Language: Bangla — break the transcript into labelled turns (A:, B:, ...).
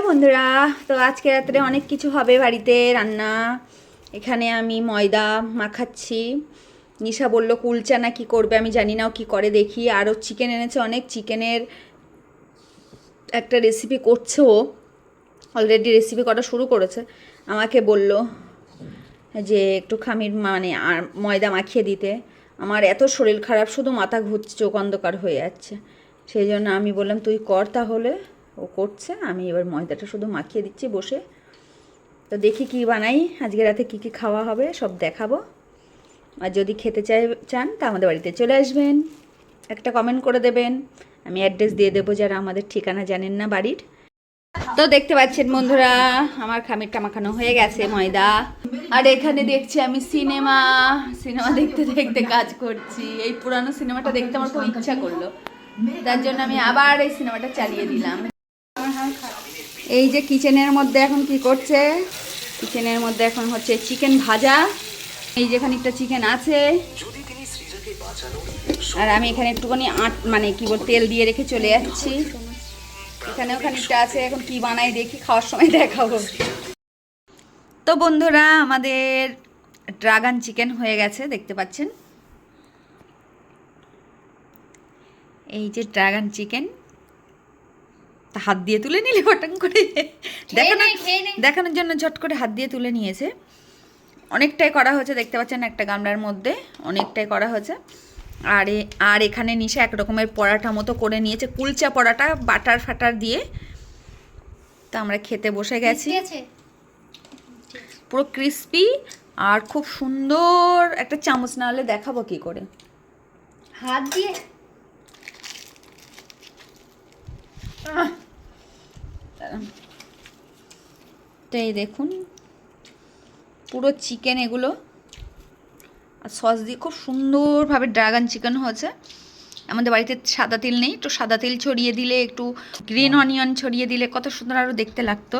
A: বন্ধুরা। তো আজকে রাত্রে অনেক কিছু হবে বাড়িতে, রান্না। এখানে আমি ময়দা মাখাচ্ছি। নিশা বলল, কুলচা না কি করবে আমি জানি না, ও কী করে দেখি। আরও চিকেন এনেছে অনেক। চিকেনের একটা রেসিপি করছে ও। অলরেডি রেসিপি করা শুরু করেছে। আমাকে বলল যে একটু খামির মানে আর ময়দা মাখিয়ে দিতে। আমার এত শরীর খারাপ, শুধু মাথা ঘুরছে, চোখ অন্ধকার হয়ে যাচ্ছে। সেই জন্য আমি বললাম, তুই কর তাহলে। ও করছে, আমি এবার ময়দাটা শুধু মাখিয়ে দিচ্ছি বসে। তো দেখি কি বানাই, আজকে রাতে কি কি খাওয়া হবে, সব দেখাবো। আর যদি খেতে চাই, চান, তা আমাদের বাড়িতে চলে আসবেন। একটা কমেন্ট করে দেবেন, আমি অ্যাড্রেস দিয়ে দেবো যারা আমাদের ঠিকানা জানেন না বাড়ির। তো দেখতে পাচ্ছেন বন্ধুরা, আমার খামিরটা মাখানো হয়ে গেছে ময়দা। আর এখানে দেখছি আমি সিনেমা সিনেমা দেখতে দেখতে কাজ করছি। এই পুরানো সিনেমাটা দেখতে আমার খুব ইচ্ছা করল। তার জন্য আমি আবার এই সিনেমাটা চালিয়ে দিলাম। এই যে কিচেনের মধ্যে এখন কি করছে? কিচেনের মধ্যে এখন হচ্ছে চিকেন ভাজা। এই যে খানিকটা চিকেন আছে। আর আমি এখানে একটুখানি আট মানে কি বল, তেল দিয়ে রেখে চলে যাচ্ছি। এখানেও খানিকটা আছে, এখন কি বানাই দেখি, খাওয়ার সময় দেখাবো। তো বন্ধুরা, আমাদের ড্রাগন চিকেন হয়ে গেছে, দেখতে পাচ্ছেন? এই যে ড্রাগন চিকেন হাত দিয়ে তুলে নিলে ওটাং করে। দেখানো দেখানোর জন্য ঝট করে হাত দিয়ে তুলে নিয়েছে। অনেকটাই করা হয়েছে দেখতে পাচ্ছেন একটা গামলার মধ্যে অনেকটাই করা হয়েছে। আর আর এখানে নিশা এক রকমের পরাটা মতো করে নিয়েছে কুলচা পরাটা বাটার ফাটার দিয়ে। তো আমরা খেতে বসে গেছি। পুরো ক্রিস্পি আর খুব সুন্দর একটা চামচ না হলে দেখাবো কি করে।
B: হাত দিয়ে?
A: তো এই দেখুন পুরো চিকেন এগুলো। আর সস দিয়ে খুব সুন্দরভাবে ড্রাগন চিকেন হয়েছে। আমাদের বাড়িতে সাদা তিল নেই তো সাদা তিল ছড়িয়ে দিলে একটু গ্রিন অনিয়ন ছড়িয়ে দিলে কত সুন্দর আরও দেখতে লাগতো।